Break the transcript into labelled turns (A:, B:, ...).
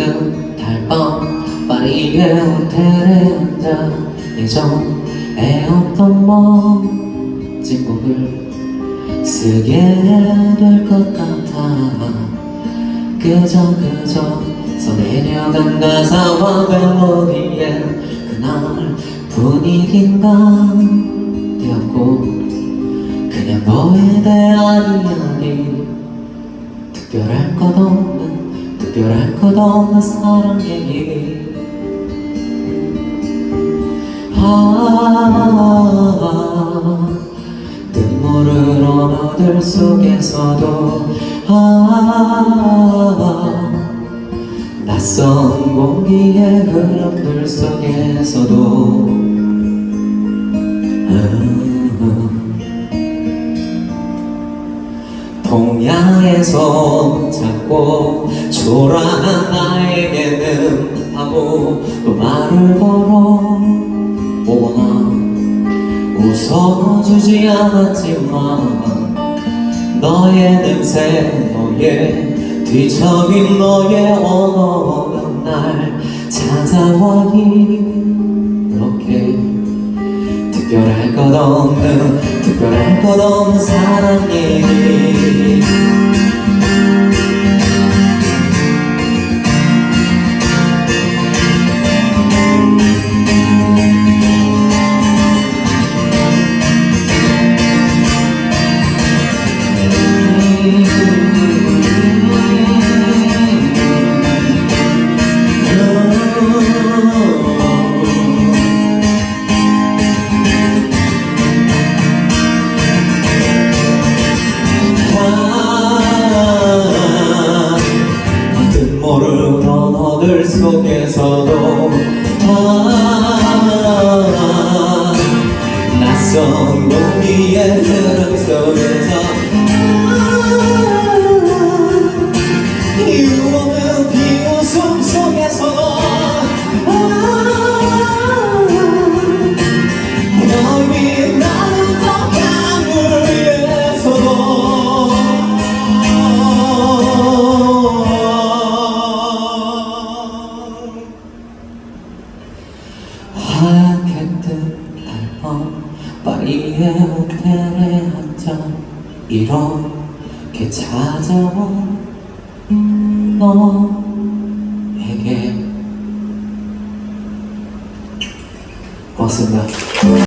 A: 뜬 달밤 파리의 호텔에 앉아 예전에 없던 멋진 곡을 쓰게 될 것 같아. 그저 그저 써내려간 가사와 멜로디에 그날 분위기가 되었고 그냥 너에 대한 이야기 특별할 것 없는 특 별할 것 없는 사랑 얘기. 아 뜻모를 언어들 속에서도 아 낯선 공기의 흐름들 속에서도 아, 동양에서 잡고 초라한 나에게는 바보 또 말을 걸어. 오거나 웃어주지 않았지만 너의 냄새 너의 뒤척인 너의 언어가 날 찾아와 이렇게 특별할 것 없는 특별할 것 없는 사랑 얘 모를 언어들 속에서도 아, 낯선 공기의 흐름 속에서 뜬 달밤 파리의 호텔에 앉아 이렇게 찾아온 너에게. 고맙습니다